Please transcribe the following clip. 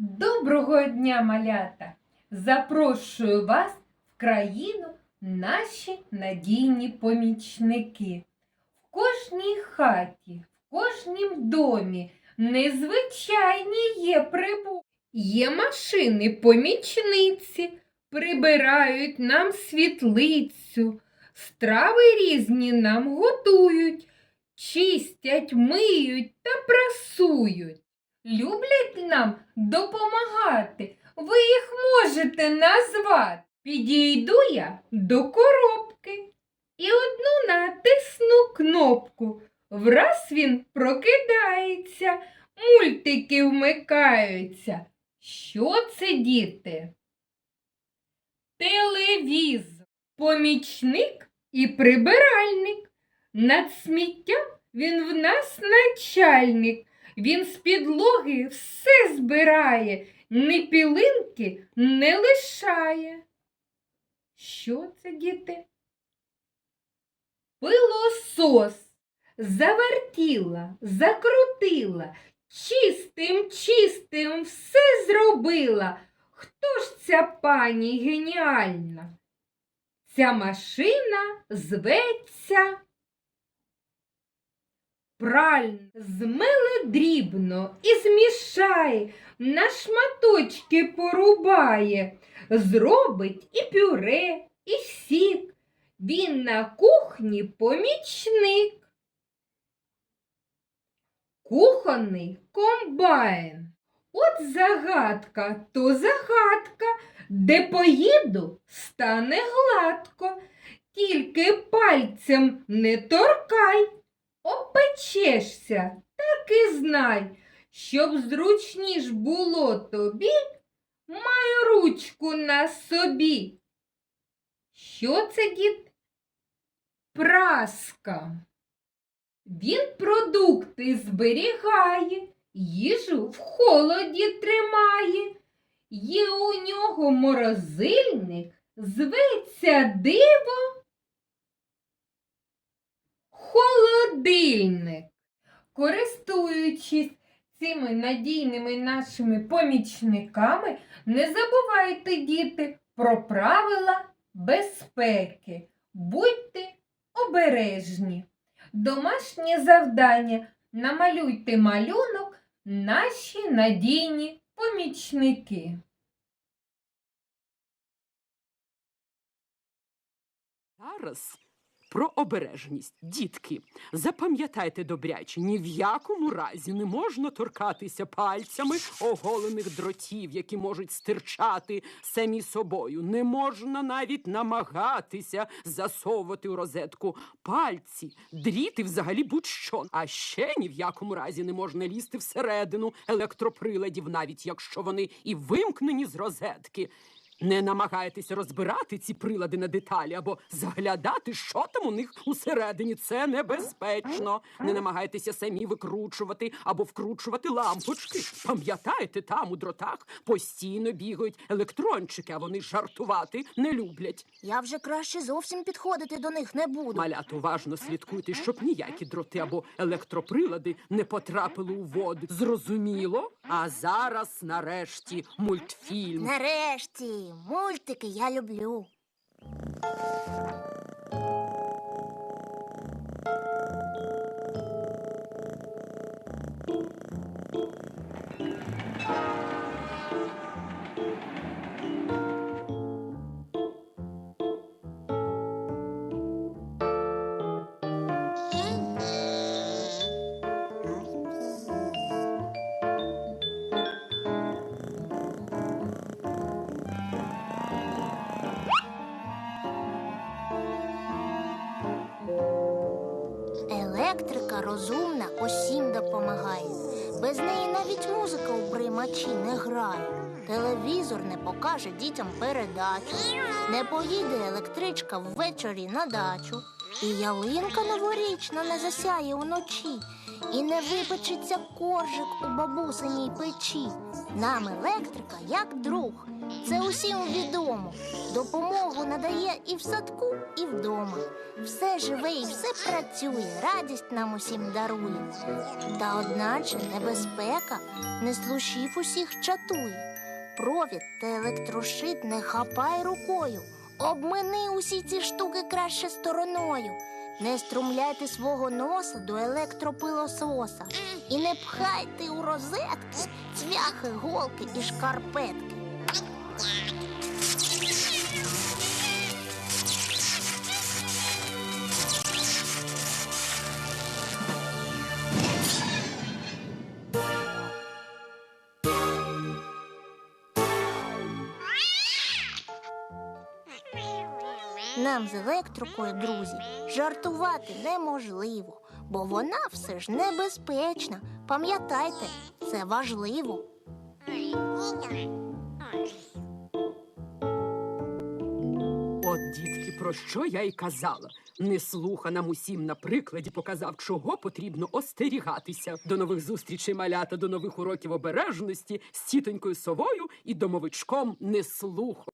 Доброго дня, малята! Запрошую вас в країну наші надійні помічники. В кожній хаті, в кожнім домі незвичайні є прибу. Є машини помічниці, прибирають нам світлицю, страви різні нам готують, чистять, миють та прасують. Люблять нам допомагати. Ви їх можете назвати. Підійду я до коробки і одну натисну кнопку. Враз він прокидається, мультики вмикаються. Що це, діти? Телевізор, помічник і прибиральник. Над сміттям він в нас начальник. Він з підлоги все збирає, ні пілинки не лишає. Що це, діти? Пилосос завертіла, закрутила, чистим, чистим все зробила. Хто ж ця пані геніальна? Ця машина зветься пральна. Змеле дрібно і змішає, на шматочки порубає, зробить і пюре, і сік. Він на кухні помічник. Кухонний комбайн. От загадка, то загадка, де поїду, стане гладко, тільки пальцем не торкай, опечешся, так і знай, щоб зручніш було тобі, маю ручку на собі. Що це, дід? Праска. Він продукти зберігає, їжу в холоді тримає. Є у нього морозильник, зветься диво. Холодильник. Користуючись цими надійними нашими помічниками, не забувайте, діти, про правила безпеки. Будьте обережні. Домашнє завдання намалюйте малюнок наші надійні помічники. Зараз про обережність. Дітки, запам'ятайте добряче, ні в якому разі не можна торкатися пальцями оголених дротів, які можуть стирчати самі собою. Не можна навіть намагатися засовувати у розетку пальці, дріти взагалі будь-що. А ще ні в якому разі не можна лізти всередину електроприладів, навіть якщо вони і вимкнені з розетки. Не намагайтеся розбирати ці прилади на деталі або заглядати, що там у них усередині. Це небезпечно. Не намагайтеся самі викручувати або вкручувати лампочки. Пам'ятаєте, там у дротах постійно бігають електрончики, а вони жартувати не люблять. Я вже краще зовсім підходити до них не буду. Малят, уважно слідкуйте, щоб ніякі дроти або електроприлади не потрапили у воду. Зрозуміло? А зараз, нарешті, мультфільм. Нарешті, мультики я люблю. Розумна усім допомагає. Без неї навіть музика у приймачі не грає. Телевізор не покаже дітям передачу. Не поїде електричка ввечері на дачу. І ялинка новорічна не засяє уночі. І не випечеться коржик у бабусиній печі. Нам електрика як друг. Це усім відомо. Допомогу надає і в садку, і вдома. Все живе і все працює, радість нам усім дарує. Та одначе небезпека не слушів усіх чатує. Провід та електрошит не хапай рукою. Обмини усі ці штуки краще стороною. Не струмляйте свого носа до електропилососа. І не пхайте у розетки цвяхи, голки і шкарпетки. Нам з електрикою, друзі, жартувати неможливо, бо вона все ж небезпечна. Пам'ятайте, це важливо. Про що я й казала. Не слуха нам усім на прикладі показав, чого потрібно остерігатися. До нових зустрічей малята, до нових уроків обережності з тітонькою совою і домовичком не слуху.